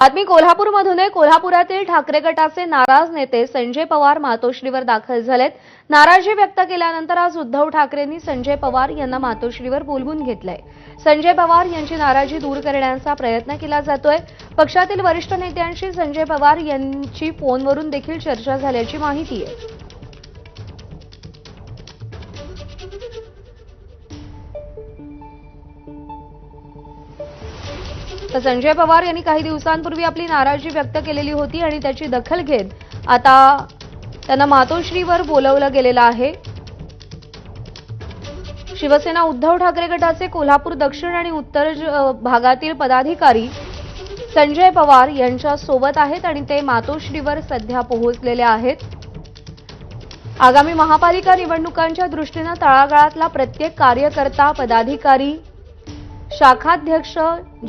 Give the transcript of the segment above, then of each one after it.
बातमी कोल्हापूरमधून आहे कोल्हापुरातील ठाकरे गटाचे नाराज नेते संजय पवार मातोश्रीवर दाखल झालेत. नाराजी व्यक्त केल्यानंतर आज उद्धव ठाकरेंनी संजय पवार यांना मातोश्रीवर बोलवून घेतलंय. संजय पवार यांची नाराजी दूर करण्याचा प्रयत्न केला जातोय. पक्षातील वरिष्ठ नेत्यांशी संजय पवार यांची फोनवरून देखील चर्चा झाल्याची माहिती आहे. तर संजय पवार यांनी काही दिवसांपूर्वी आपली नाराजी व्यक्त केलेली होती आणि त्याची दखल घेत आता त्यांना मातोश्रीवर बोलवलं गेलेलं आहे. शिवसेना उद्धव ठाकरे गटाचे कोल्हापूर दक्षिण आणि उत्तर भागातील पदाधिकारी संजय पवार यांच्या सोबत आहेत आणि ते मातोश्रीवर सध्या पोहोचलेले आहेत. आगामी महापालिका निवडणुकांच्या दृष्टीनं तळागाळातला प्रत्येक कार्यकर्ता पदाधिकारी शाखाध्यक्ष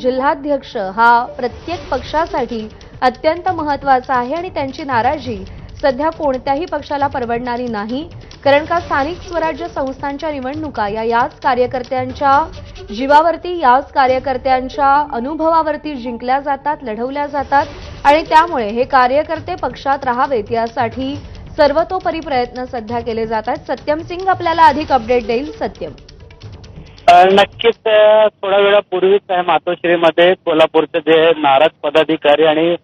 जिल्हाध्यक्ष हा प्रत्येक पक्षासाठी अत्यंत महत्त्वाचा आहे आणि त्यांची नाराजी सध्या कोणत्याही पक्षाला परवडणारी नाही. कारण का स्थानिक स्वराज्य संस्थांच्या निवडणुका या याच कार्यकर्त्यांच्या जीवावरती याच कार्यकर्त्यांच्या अनुभवावरती जिंकल्या जातात लढवल्या जातात आणि त्यामुळे हे कार्यकर्ते पक्षात राहावेत यासाठी सर्वतोपरी प्रयत्न सध्या केले जात आहेत. सत्यम सिंग आपल्याला अधिक अपडेट देईल. सत्यम. नक्कीच थोड्या वेळापूर्वीच आहे मातोश्रीमध्ये कोल्हापूरचे जे नाराज पदाधिकारी आणि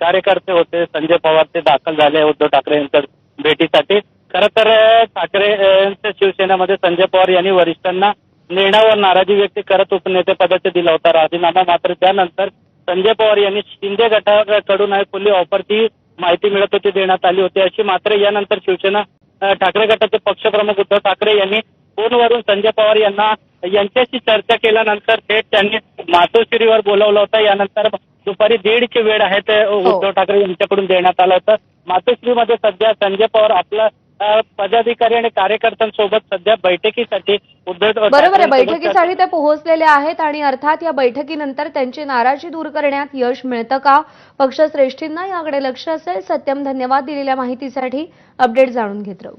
कार्यकर्ते होते संजय पवार ते दाखल झाले उद्धव ठाकरे यांच्या भेटीसाठी. खरं तर ठाकरे यांच्या शिवसेनेमध्ये संजय पवार यांनी वरिष्ठांना निर्णयावर नाराजी व्यक्त करत उपनेतेपदाचा दिला होता. राजीनामा मात्र त्यानंतर संजय पवार यांनी शिंदे गटाकडून आहे खुली ऑफरची माहिती मिळत होती देण्यात आली होती. अशी मात्र यानंतर शिवसेना ठाकरे गटाचे पक्षप्रमुख उद्धव ठाकरे यांनी फोनवरून संजय पवार यांना यांच्याशी चर्चा केल्यानंतर थेट त्यांनी मातोश्रीवर बोलवलं होतं. यानंतर दुपारी दीडची वेळ आहे ते उद्धव ठाकरे यांच्याकडून देण्यात आलं होतं. मातोश्रीमध्ये सध्या संजय पवार आपला पदाधिकारी आणि कार्यकर्त्यांसोबत सध्या बैठकीसाठी उद्धव बरोबर आहे. बैठकीसाठी ते पोहोचलेले आहेत आणि अर्थात या बैठकीनंतर त्यांची नाराजी दूर करण्यात यश मिळतं का? पक्षश्रेष्ठींना याकडे लक्ष असेल? सत्यम धन्यवाद दिलेल्या माहितीसाठी. अपडेट जाणून घेत राहू.